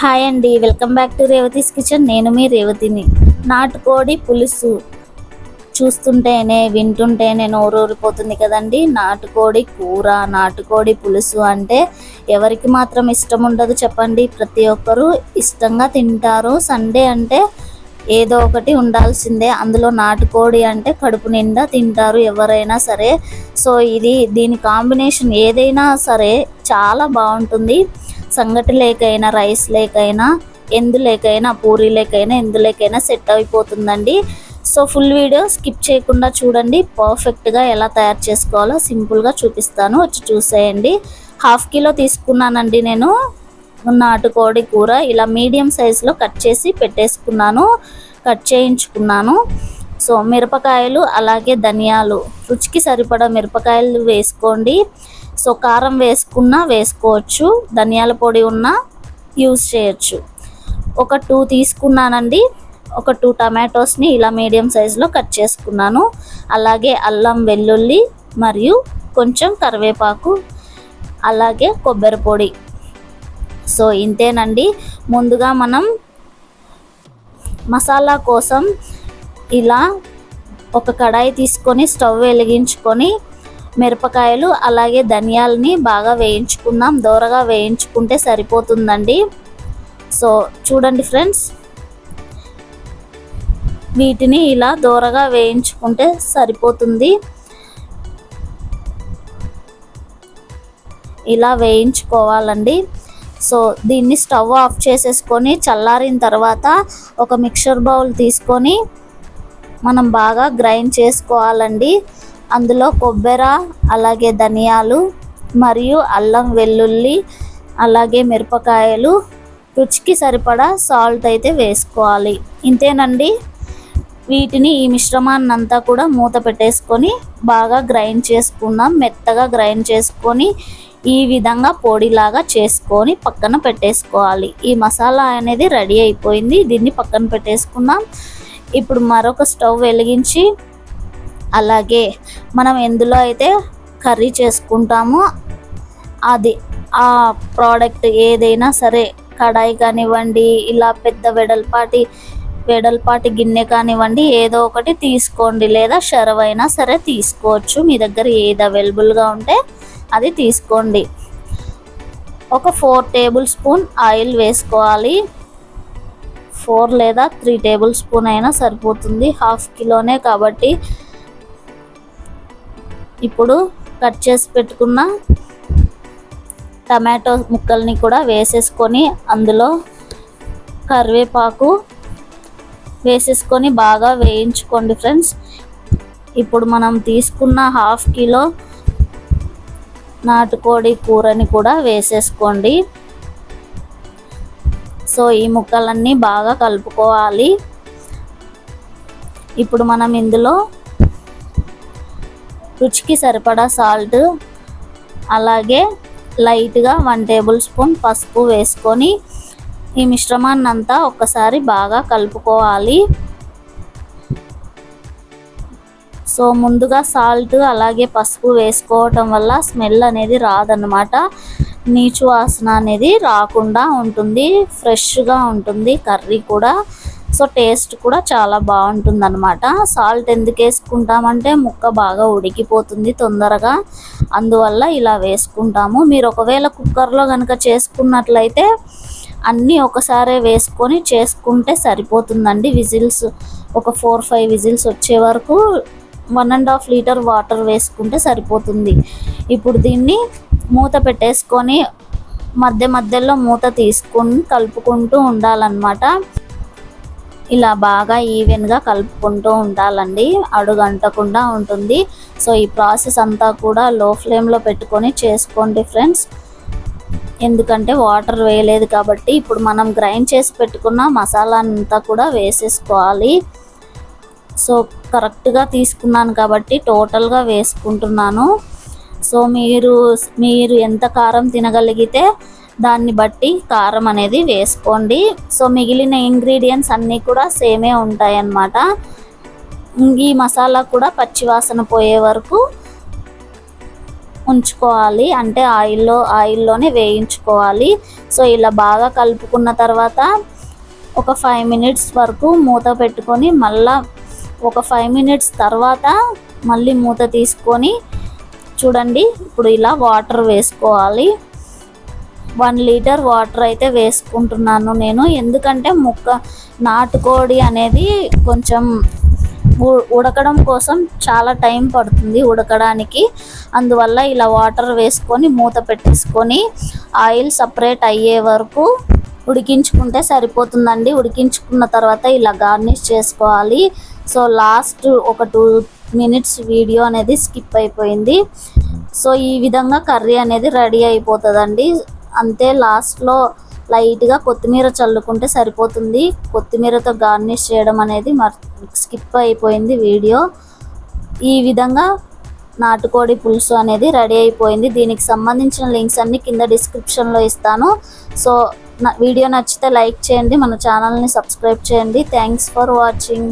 Hi అండి welcome back to Revathi's kitchen. నేను మీ రేవతిని. నాటుకోడి పులుసు చూస్తుంటేనే వింటుంటేనే నోరూరిపోతుంది కదండి. నాటుకోడి కూర నాటుకోడి పులుసు అంటే ఎవరికి మాత్రం ఇష్టం ఉండదు చెప్పండి. ప్రతి ఒక్కరూ ఇష్టంగా తింటారు. సండే అంటే ఏదో ఒకటి ఉండాల్సిందే. అందులో నాటుకోడి అంటే కడుపు నిండా తింటారు ఎవరైనా సరే. సో ఇది దీని కాంబినేషన్ ఏదైనా సరే చాలా బాగుంటుంది. సంగటి లేకైనా రైస్ లేకైనా ఎందు లేకైనా పూరీ లేకైనా ఎందు లేకైనా సెట్ అయిపోతుందండి. సో ఫుల్ వీడియో స్కిప్ చేయకుండా చూడండి. పర్ఫెక్ట్గా ఎలా తయారు చేసుకోవాలో సింపుల్గా చూపిస్తాను. వచ్చి చూసేయండి. హాఫ్ కిలో తీసుకున్నానండి నేను. నాటుకోడి కూర ఇలా మీడియం సైజులో కట్ చేసి పెట్టేసుకున్నాను. కట్ చేయించుకున్నాను. సో మిరపకాయలు అలాగే ధనియాలు. రుచికి సరిపడా మిరపకాయలు వేసుకోండి. సో కారం వేసుకున్నా వేసుకోవచ్చు ధనియాల పొడి ఉన్నా యూజ్ చేయొచ్చు. ఒక టూ తీసుకున్నానండి. ఒక టూ టమాటోస్ని ఇలా మీడియం సైజులో కట్ చేసుకున్నాను. అలాగే అల్లం వెల్లుల్లి మరియు కొంచెం కరివేపాకు అలాగే కొబ్బరి పొడి. సో ఇంతేనండి. ముందుగా మనం మసాలా కోసం ఇలా ఒక కడాయి తీసుకొని స్టవ్ వెలిగించుకొని మిరపకాయలు అలాగే ధనియాలని బాగా వేయించుకుందాం. దోరగా వేయించుకుంటే సరిపోతుందండి. సో చూడండి ఫ్రెండ్స్. వీటిని ఇలా దోరగా వేయించుకుంటే సరిపోతుంది. ఇలా వేయించుకోవాలండి. సో దీన్ని స్టవ్ ఆఫ్ చేసేసుకొని చల్లారిన తర్వాత ఒక మిక్సర్ బౌల్ తీసుకొని మనం బాగా గ్రైండ్ చేసుకోవాలండి. అందులో కొబ్బరి అలాగే ధనియాలు మరియు అల్లం వెల్లుల్లి అలాగే మిరపకాయలు. రుచికి సరిపడా సాల్ట్ అయితే వేసుకోవాలి. ఇంతేనండి. వీటిని ఈ మిశ్రమాన్ని అంతా కూడా మూత పెట్టేసుకొని బాగా గ్రైండ్ చేసుకుందాం. మెత్తగా గ్రైండ్ చేసుకొని ఈ విధంగా పొడిలాగా చేసుకొని పక్కన పెట్టేసుకోవాలి. ఈ మసాలా అనేది రెడీ అయిపోయింది. దీన్ని పక్కన పెట్టేసుకుందాం. ఇప్పుడు మరొక స్టవ్ వెలిగించి అలాగే మనం ఎందులో అయితే కర్రీ చేసుకుంటామో అది ఆ ప్రోడక్ట్ ఏదైనా సరే కడాయి కానివ్వండి ఇలా పెద్ద వెడల్పాటి వెడల్పాటి గిన్నె కానివ్వండి ఏదో ఒకటి తీసుకోండి. లేదా షరవైనా సరే తీసుకోవచ్చు. మీ దగ్గర ఏది అవైలబుల్గా ఉంటే అది తీసుకోండి. ఒక ఫోర్ టేబుల్ స్పూన్ ఆయిల్ వేసుకోవాలి. ఫోర్ లేదా త్రీ టేబుల్ స్పూన్ అయినా సరిపోతుంది. హాఫ్ కిలోనే కాబట్టి ఇప్పుడు కట్ చేసి పెట్టుకున్న టమాటో ముక్కల్ని కూడా వేసేసుకొని అందులో కరివేపాకు వేసేసుకొని బాగా వేయించుకోండి ఫ్రెండ్స్. ఇప్పుడు మనం తీసుకున్న హాఫ్ కిలో నాటుకోడి కూరని కూడా వేసేసుకోండి. సో ఈ ముక్కలన్నీ బాగా కలుపుకోవాలి. ఇప్పుడు మనం ఇందులో రుచికి సరిపడా సాల్ట్ అలాగే లైట్గా వన్ టేబుల్ స్పూన్ పసుపు వేసుకొని ఈ మిశ్రమాన్ని అంతా ఒక్కసారి బాగా కలుపుకోవాలి. సో ముందుగా సాల్ట్ అలాగే పసుపు వేసుకోవటం వల్ల స్మెల్ అనేది రాదనమాట నీచు వాసన అనేది రాకుండా ఉంటుంది ఫ్రెష్గా ఉంటుంది కర్రీ కూడా. సో టేస్ట్ కూడా చాలా బాగుంటుంది అనమాట సాల్ట్ ఎందుకు వేసుకుంటామంటే ముక్క బాగా ఉడికిపోతుంది తొందరగా. అందువల్ల ఇలా వేసుకుంటాము. మీరు ఒకవేళ కుక్కర్లో కనుక చేసుకున్నట్లయితే అన్నీ ఒకసారే వేసుకొని చేసుకుంటే సరిపోతుందండి. విజిల్స్ ఒక ఫోర్ ఫైవ్ విజిల్స్ వచ్చే వరకు one and half litre water వేసుకుంటే సరిపోతుంది. ఇప్పుడు దీన్ని మూత పెట్టేసుకొని మధ్య మధ్యలో మూత తీసుకొని కలుపుకుంటూ ఉండాలన్నమాట. ఇలా బాగా ఈవెన్గా కలుపుకుంటూ ఉండాలండి. అడుగంటకుండా ఉంటుంది. సో ఈ ప్రాసెస్ అంతా కూడా లో ఫ్లేమ్లో పెట్టుకొని చేసుకోండి ఫ్రెండ్స్. ఎందుకంటే వాటర్ వేయలేదు కాబట్టి ఇప్పుడు మనం గ్రైండ్ చేసి పెట్టుకున్న మసాలా అంతా కూడా వేసేసుకోవాలి. సో కరెక్ట్గా తీసుకున్నాను కాబట్టి టోటల్గా వేసుకుంటున్నాను. సో మీరు మీరు ఎంత కారం తినగలిగితే దాన్ని బట్టి కారం అనేది వేసుకోండి. సో మిగిలిన ఇంగ్రీడియంట్స్ అన్నీ కూడా సేమే ఉంటాయి అన్నమాట ఈ మసాలా కూడా పచ్చివాసన పోయే వరకు ఉంచుకోవాలి. అంటే ఆయిల్లో ఆయిల్లోనే వేయించుకోవాలి. సో ఇలా బాగా కలుపుకున్న తర్వాత ఒక ఫైవ్ మినిట్స్ వరకు మూత పెట్టుకొని మళ్ళా ఒక ఫైవ్ మినిట్స్ తర్వాత మళ్ళీ మూత తీసుకొని చూడండి. ఇప్పుడు ఇలా వాటర్ వేసుకోవాలి. వన్ లీటర్ వాటర్ అయితే వేసుకుంటున్నాను నేను. ఎందుకంటే ముక్క నాటుకోడి అనేది కొంచెం ఉడకడం కోసం చాలా టైం పడుతుంది ఉడకడానికి. అందువల్ల ఇలా వాటర్ వేసుకొని మూత పెట్టేసుకొని ఆయిల్ సపరేట్ అయ్యే వరకు ఉడికించుకుంటే సరిపోతుందండి. ఉడికించుకున్న తర్వాత ఇలా గార్నిష్ చేసుకోవాలి. సో లాస్ట్ ఒక టూ మినిట్స్ వీడియో అనేది స్కిప్ అయిపోయింది. సో ఈ విధంగా కర్రీ అనేది రెడీ అయిపోతుందండి. అంతే లాస్ట్లో లైట్గా కొత్తిమీర చల్లుకుంటే సరిపోతుంది. కొత్తిమీరతో గార్నిష్ చేయడం అనేది మర్ స్కిప్ అయిపోయింది వీడియో. ఈ విధంగా నాటుకోడి పులుసు అనేది రెడీ అయిపోయింది. దీనికి సంబంధించిన లింక్స్ అన్ని కింద డిస్క్రిప్షన్లో ఇస్తాను. సో నా వీడియో నచ్చితే లైక్ చేయండి. మన ఛానల్ని సబ్స్క్రైబ్ చేయండి. Thanks for watching